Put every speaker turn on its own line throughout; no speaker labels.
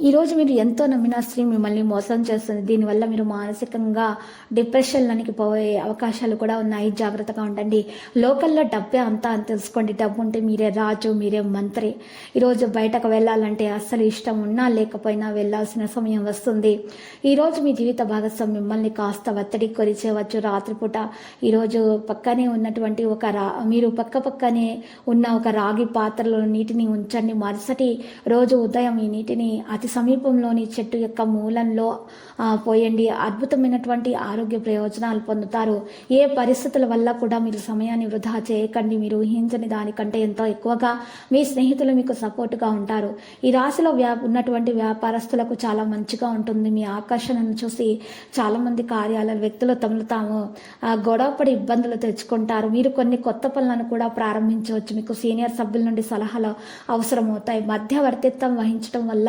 ఈరోజు మీరు ఎంతో నమ్మిన స్త్రీ మిమ్మల్ని మోసం చేస్తుంది. దీనివల్ల మీరు మానసికంగా డిప్రెషన్లోనికి పోయే అవకాశాలు కూడా ఉన్నాయి. జాగ్రత్తగా ఉండండి. లోకల్లో డబ్బే అంతా అని తెలుసుకోండి. డబ్బు ఉంటే మీరే రాజు మీరే మంత్రి. ఈరోజు బయటకు వెళ్ళాలంటే అస్సలు ఇష్టం ఉన్నా లేకపోయినా వెళ్ళాల్సిన సమయం వస్తుంది. ఈరోజు మీ జీవిత భాగస్వామి మిమ్మల్ని కాస్త ఒత్తిడి కొరిచేవచ్చు రాత్రిపూట ఈరోజు పక్కనే ఉన్నటువంటి ఒక రా మీరు పక్క పక్కనే ఉన్న ఒక రాగి పాత్రలో నీటిని ఉంచండి. మరుసటి రోజు ఉదయం ఈ నీటిని అతి సమీపంలోని చెట్టు యొక్క మూలంలో పోయండి. అద్భుతమైనటువంటి ఆరోగ్య ప్రయోజనాలు పొందుతారు. ఏ పరిస్థితుల వల్ల కూడా మీరు సమయాన్ని వృధా చేయకండి. మీరు ఊహించని దానికంటే ఎంతో ఎక్కువగా మీ స్నేహితులు మీకు సపోర్టుగా ఉంటారు. ఈ రాశిలో వ్యా ఉన్నటువంటి వ్యాపారస్తులకు చాలా మంచిగా ఉంటుంది. మీ ఆకర్షణను చూసి చాలామంది కార్యాలయ వ్యక్తులు తమను తాము గొడవపడి ఇబ్బందులు తెచ్చుకుంటారు. మీరు కొన్ని కొత్త పనులను కూడా ప్రారంభించవచ్చు. మీకు సీనియర్ సభ్యుల నుండి సలహాలు అవసరమవుతాయి. మధ్యవర్తిత్వం వహించడం వల్ల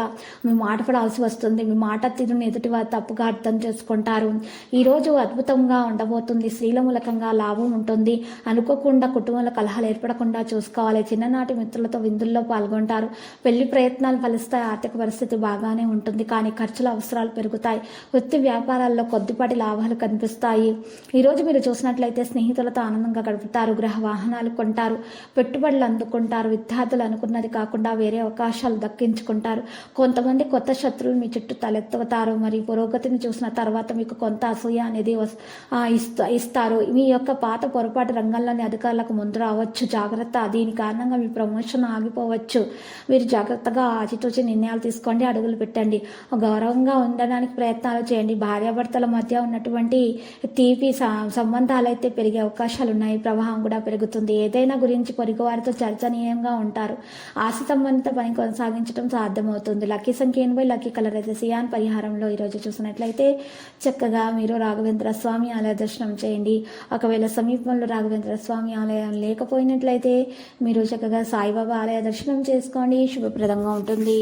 మీ మాట పడాల్సి వస్తుంది. మీ మాట తీరుని ఎదుటి వారు తప్పుగా అర్థం చేసుకుంటారు. ఈరోజు అద్భుతంగా ఉండబోతుంది. స్త్రీల మూలకంగా లాభం ఉంటుంది. అనుకోకుండా కుటుంబంలో కలహాలు ఏర్పడకుండా చూసుకోవాలి. చిన్ననాటి మిత్రులతో విందుల్లో పాల్గొంటారు. పెళ్ళి ప్రయత్నాలు ఫలిస్తాయి. ఆర్థిక పరిస్థితి బాగానే ఉంటుంది. కానీ ఖర్చుల అవసరాలు పెరుగుతాయి. వృత్తి వ్యాపారాల్లో కొద్దిపాటి లాభాలు కనిపిస్తాయి. ఈ రోజు మీరు చూసినట్లయితే స్నేహితులతో ఆనందంగా గడుపుతారు. గృహ వాహనాలు కొంటారు. పెట్టుబడులు అందుకుంటారు. విద్యార్థులు అనుకున్నది కాకుండా వేరే అవకాశాలు దక్కించుకుంటారు. కొంతమంది కొత్త శత్రువులు మీ చుట్టూ తలెత్తుతారు. మరి పురోగతిని చూసిన తర్వాత మీకు కొంత అసూయ అనేది ఇస్త- ఇస్తారు. మీ యొక్క పాత పొరపాటు రంగంలోని అధికారులకు ముందు రావచ్చు. జాగ్రత్త. దీని కారణంగా మీ ప్రమోషన్ ఆగిపోవచ్చు. మీరు జాగ్రత్తగా ఆచితూచి నిర్ణయాలు తీసుకోండి. అడుగులు పెట్టండి. గౌరవంగా ఉండడానికి ప్రయత్నాలు చేయండి. భార్యాభర్తల మధ్య ఉన్నటువంటి తీపి సంబంధాలు అయితే పెరిగే అవకాశాలు ఉన్నాయి ప్రవాహం కూడా పెరుగుతుంది. ఏదైనా గురించి పొరుగు వారితో చర్చనీయంగా ఉంటారు. ఆశ సంబంధిత పని కొనసాగించడం సాధ్యమవుతుంది. లక్కీ సంఖ్య ఎనభై లక్కీ కలర్ అయితే సియాన్ పరిహారంలో ఈరోజు చూసినట్లయితే చక్కగా మీరు రాఘవేంద్ర స్వామి ఆలయ దర్శనం చేయండి. ఒకవేళ సమీపంలో రాఘవేంద్ర స్వామి ఆలయం లేకపోయినట్లయితే మీరు చక్కగా సాయిబాబా ఆలయ దర్శనం చేసుకోండి. శుభప్రదంగా ఉంటుంది.